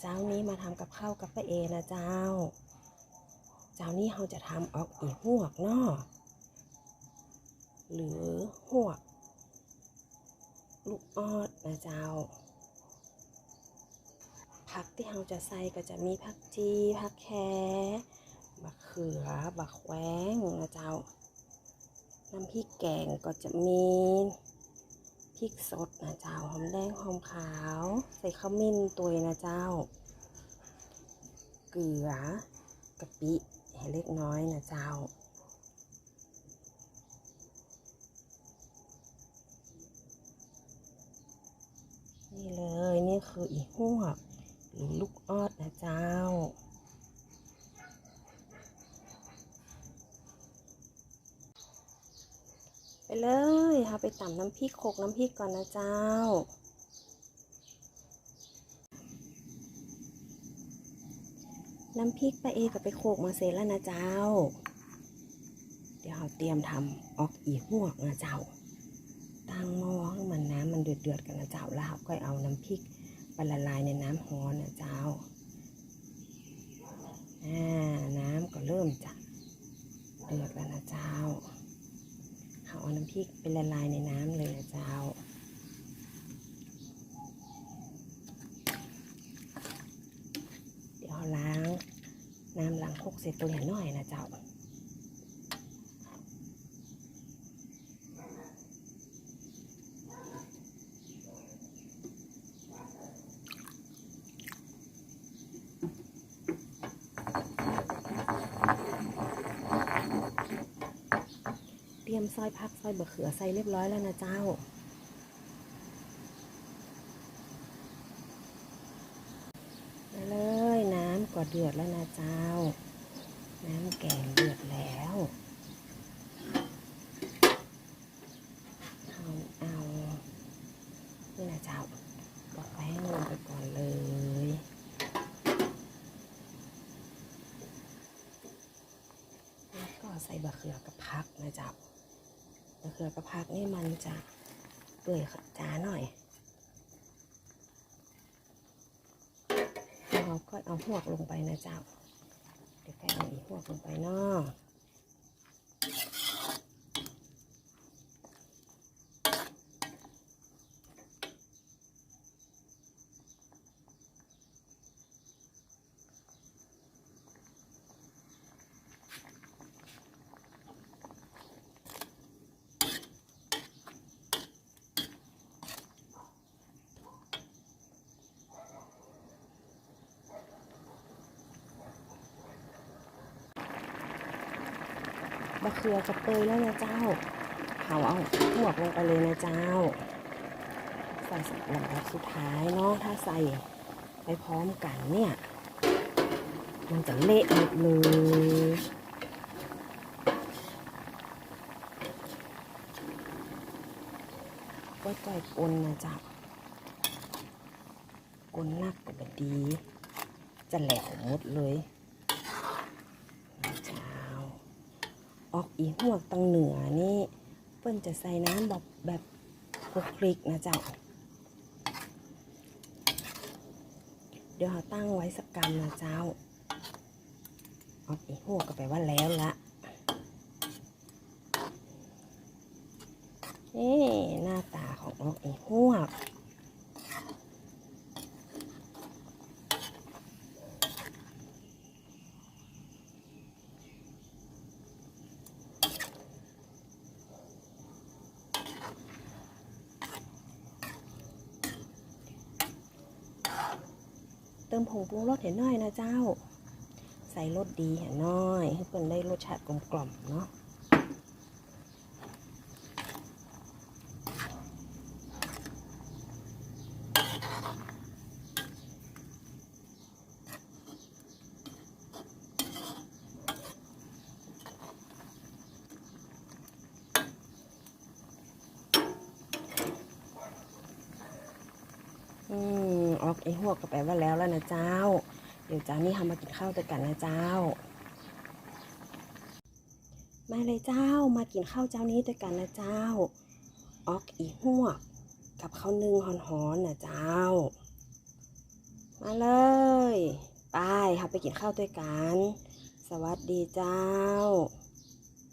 เจ้านี้มาทำกับข้าวกับป้าเอนะเจ้า เจ้านี้เราจะทำออกอีหวกเนาะหรือหวก ลูกออดนะเจ้า ผักที่เราจะใส่ก็จะมีผักจีผักแคบักเขือ บักแขวงนะเจ้า น้ำพริกแกงก็จะมี พริกสดนะเจ้าหอมแดงหอมขาว ใส่ข้าวมิ้นตัวนะเจ้า เกลือกะปิให้เล็กน้อยนะเจ้านี่เลยนี่คืออีหวกหรือลูกออดนะเจ้า ไปเลยค่ะไปตำน้ำพริกโขกน้ำพริกก่อนนะเจ้า น้ำพริกไปาเอกับไปโขกมาเสร็จแล้วนะเจ้า เดี๋ยวเราเตรียมทำออกอีหวกนะเจ้าตั้งหม้อให้มันน้ำมันเดือดเดือดๆกันนะเจ้าแล้วเราก็เอาน้ำพริกไปละลายในน้ำฮ้อนนะเจ้า อ่า น้ำก็เริ่มจะเดือดแล้วนะเจ้า เอาน้ำพริกไปละลายในน้ำเลยนะเจ้า เดี๋ยวล้างน้ำล้างคกเสร็จตัวหน่อยนะเจ้า ตรียมซอยพักซอยบะเขือใส่เรียบร้อยแล้วนะเจ้าไปเลยน้ำก็เดือดแล้วนะเจ้า น้ำแกงเดือดแล้วเอาเอานี่นะเจ้าบอกแป้งลงไปก่อนเลยแล้วก็ใส่บะเขือกับพักนะเจ้า เกลือกระพักนี่มันจะเปื่อยจ้าหน่อยเราก็เอาหวกลงไปนะเจ้า เดี๋ยวแกเอาอีกหวกลงไปเนาะ บะเขือกับเตยแล้วนะเจ้าเขาเอาหมวกลงไปเลยนะเจ้า ใส่สับลำดับสุดท้ายเนาะถ้าใส่ไปพร้อมกันเนี่ย มันจะเละหมดเลยก็จ่อยกลนนะจ๊ะกลนนักก็บดี จะแหลวหมดเลยนะเจ้า ออกอีหวกตังเหนือนี่เปิ้นจะใส่น้ำแบบแบบคลุกคลิกนะเจ้า เดี๋ยวเราตั้งไว้สักกรรมนะเจ้าออกอีหวกก็แปลว่าแล้วละนี่หน้าตาของออกอีหวก เติมผงปรุงรสเห็นน้อยนะเจ้า ใส่รสดีเห็นน้อยให้เพิ่นได้รสชาติกลมกล่อมเนาะอืมออก ไอ้หวกก็แปลว่าแล้วแล้วนะเจ้า เดี๋ยวเจ้านี่ทำมากินข้าวด้วยกันนะเจ้า มาเลยเจ้ามากินข้าวเจ้านี้ด้วยกันนะเจ้า ออกอีหัวก กับข้าวนึ่งหอนๆนะเจ้า มาเลยไปค่ะไปกินข้าวด้วยกัน สวัสดีเจ้า